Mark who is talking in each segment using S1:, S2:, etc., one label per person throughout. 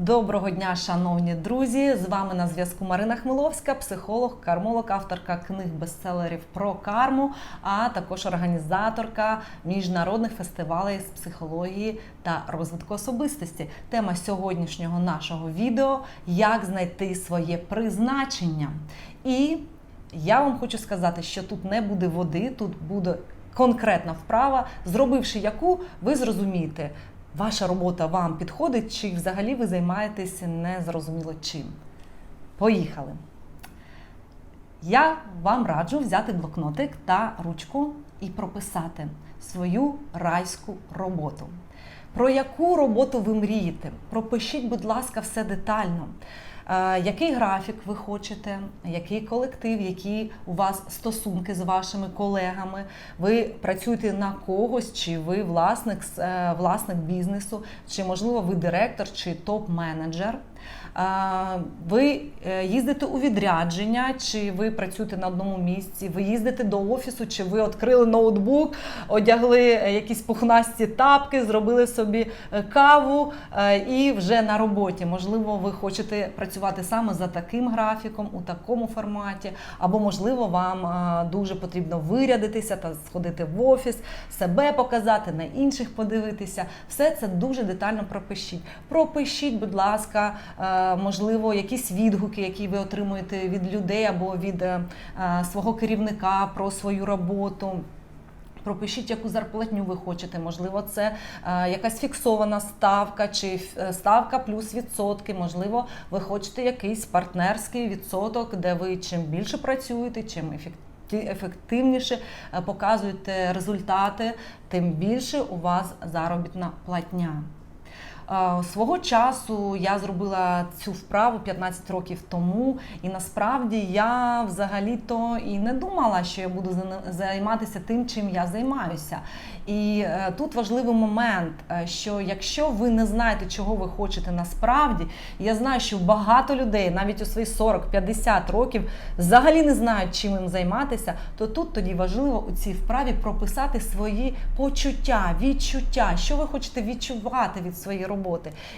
S1: Доброго дня, шановні друзі! З вами на зв'язку Марина Хмиловська, психолог, кармолог, авторка книг бестселерів про карму, а також організаторка міжнародних фестивалей з психології та розвитку особистості. Тема сьогоднішнього нашого відео як знайти своє призначення. І я вам хочу сказати, що тут не буде води, тут буде конкретна вправа, зробивши яку ви зрозумієте, ваша робота вам підходить, чи взагалі ви займаєтеся незрозуміло чим. Поїхали! Я вам раджу взяти блокнотик та ручку і прописати свою райську роботу. Про яку роботу ви мрієте? Пропишіть, будь ласка, все детально. Який графік ви хочете, який колектив, які у вас стосунки з вашими колегами? Ви працюєте на когось, чи ви власник, е, власник бізнесу, чи можливо ви директор чи топ-менеджер? Ви е, їздите у відрядження, чи ви працюєте на одному місці? Ви їздите до офісу, чи ви відкрили ноутбук, одягли е, якісь пухнасті тапки, зробили собі каву і вже на роботі. Можливо, ви хочете працювати саме за таким графіком, у такому форматі, або можливо, вам е, дуже потрібно вирядитися та сходити в офіс, себе показати, на інших подивитися. Все це дуже детально пропишіть. Пропишіть, будь ласка, е, можливо, якісь відгуки, які ви отримуєте від людей або від е, свого керівника про свою роботу. Пропишіть, яку зарплатню ви хочете. Можливо, це е, якась фіксована ставка чи е, ставка плюс відсотки. Можливо, ви хочете якийсь партнерський відсоток, де ви чим більше працюєте, чим ефективніше е, показуєте результати, тим більше у вас заробітна платня. Свого часу я зробила цю вправу 15 років тому, і насправді я взагалі-то і не думала, що я буду займатися тим, чим я займаюся. І е, тут важливий момент, е, що якщо ви не знаєте, чого ви хочете насправді, я знаю, що багато людей, навіть у свої 40-50 років, взагалі не знають, чим їм займатися, то тут тоді важливо у цій вправі прописати свої почуття, відчуття, що ви хочете відчувати від своєї роботи.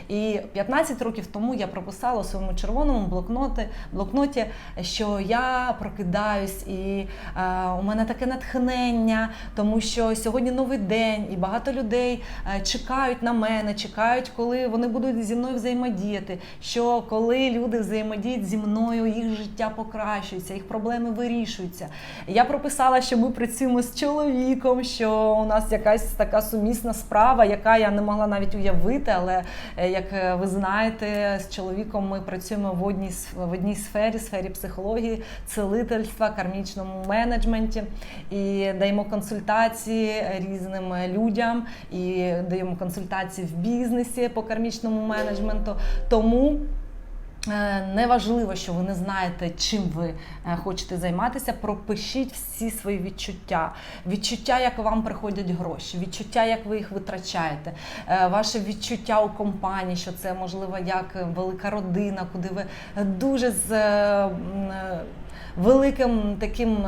S1: І 15 років тому я прописала у своєму червоному блокноті, блокноті, що я прокидаюсь, і е, у мене таке натхнення, тому що сьогодні новий день, і багато людей е, чекають на мене, чекають, коли вони будуть зі мною взаємодіяти. Що коли люди взаємодіють зі мною, їх життя покращується, їх проблеми вирішуються. Я прописала, що ми працюємо з чоловіком, що у нас якась така сумісна справа, яка я не могла навіть уявити, але е, як е, ви знаєте, з чоловіком ми працюємо в одній в одній сфері, сфері психології, целительства, кармічному менеджменті і даємо консультації різним людям і даємо консультації в бізнесі по кармічному менеджменту. Тому Неважливо, що ви не знаєте, чим ви е, хочете займатися. Пропишіть всі свої відчуття, відчуття, як вам приходять гроші, відчуття, як ви їх витрачаєте, е, ваше відчуття у компанії, що це можливо як велика родина, куди ви дуже з е, е, великим таким.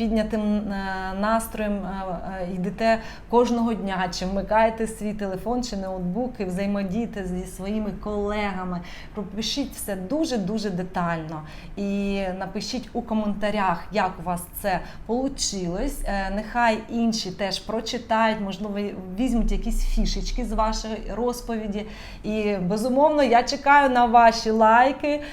S1: Піднятим е, настроєм е, е, йдете кожного дня, чи вмикаєте свій телефон чи ноутбук і взаємодієте зі своїми колегами. Пропишіть все дуже дуже детально і напишіть у коментарях, як у вас це вийшло. Нехай інші теж прочитають, можливо, візьмуть якісь фішечки з вашої розповіді. І безумовно я чекаю на ваші лайки,